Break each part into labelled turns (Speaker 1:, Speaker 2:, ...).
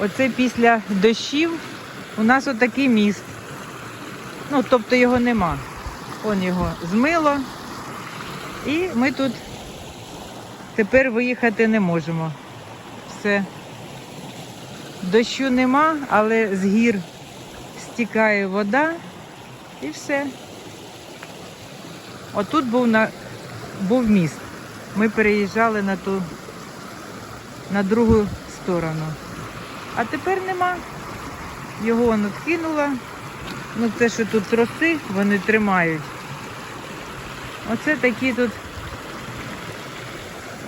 Speaker 1: Оце після дощів у нас отакий міст. Ну, тобто його нема. Он його змило. І ми тут тепер виїхати не можемо. Все. Дощу нема, але з гір стікає вода і все. Отут був на був міст. Ми переїжджали на ту на другу сторону. А тепер нема. Його он відкинула. Ну це, що тут троси, вони тримають. Оце такі тут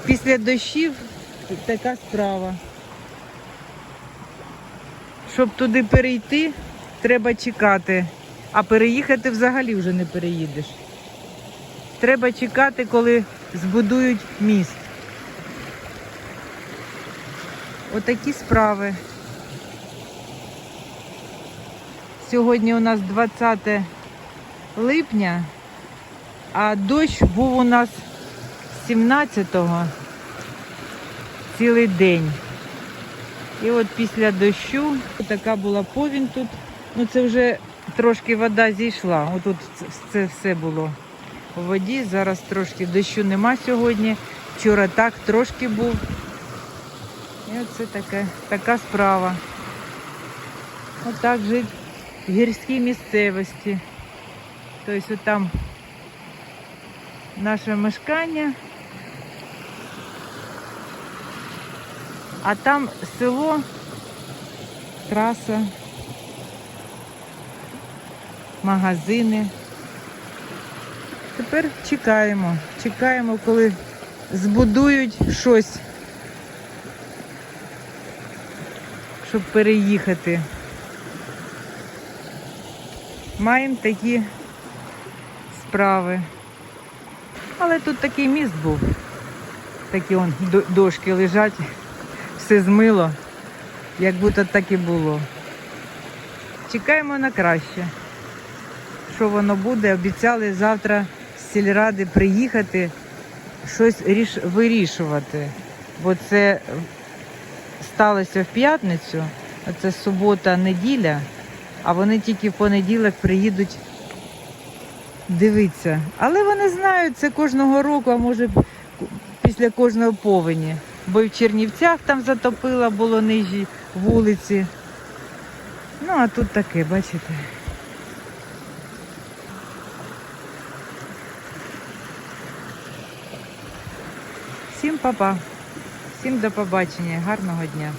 Speaker 1: після дощів така справа. Щоб туди перейти, треба чекати. А переїхати взагалі вже не переїдеш. Треба чекати, коли збудують міст. Отакі справи. Сьогодні у нас 20 липня, а дощ був у нас 17-го цілий день. І от після дощу така була повінь тут. Ну це вже трошки вода зійшла. Отут це- все було у воді. Зараз трошки дощу нема сьогодні. Вчора так трошки був. І оце таке, така справа. Отак жить в гірській місцевості. Тобто там наше мешкання. А там село, траса, магазини. Тепер чекаємо. Чекаємо, коли збудують щось, щоб переїхати. Маємо такі справи. Але тут такий міст був. Такі он дошки лежать, все змило, як будто так і було. Чекаємо на краще. Що воно буде? Обіцяли завтра з сільради приїхати, щось ріш... вирішувати. Бо це сталося в п'ятницю, а це субота, неділя, а вони тільки в понеділок приїдуть дивитися. Але вони знають це кожного року, а може після кожного повені. Бо і в Чернівцях там затопило, було нижі вулиці. Ну, а тут таке, бачите. Всім па-па. Всім до побачення. Гарного дня.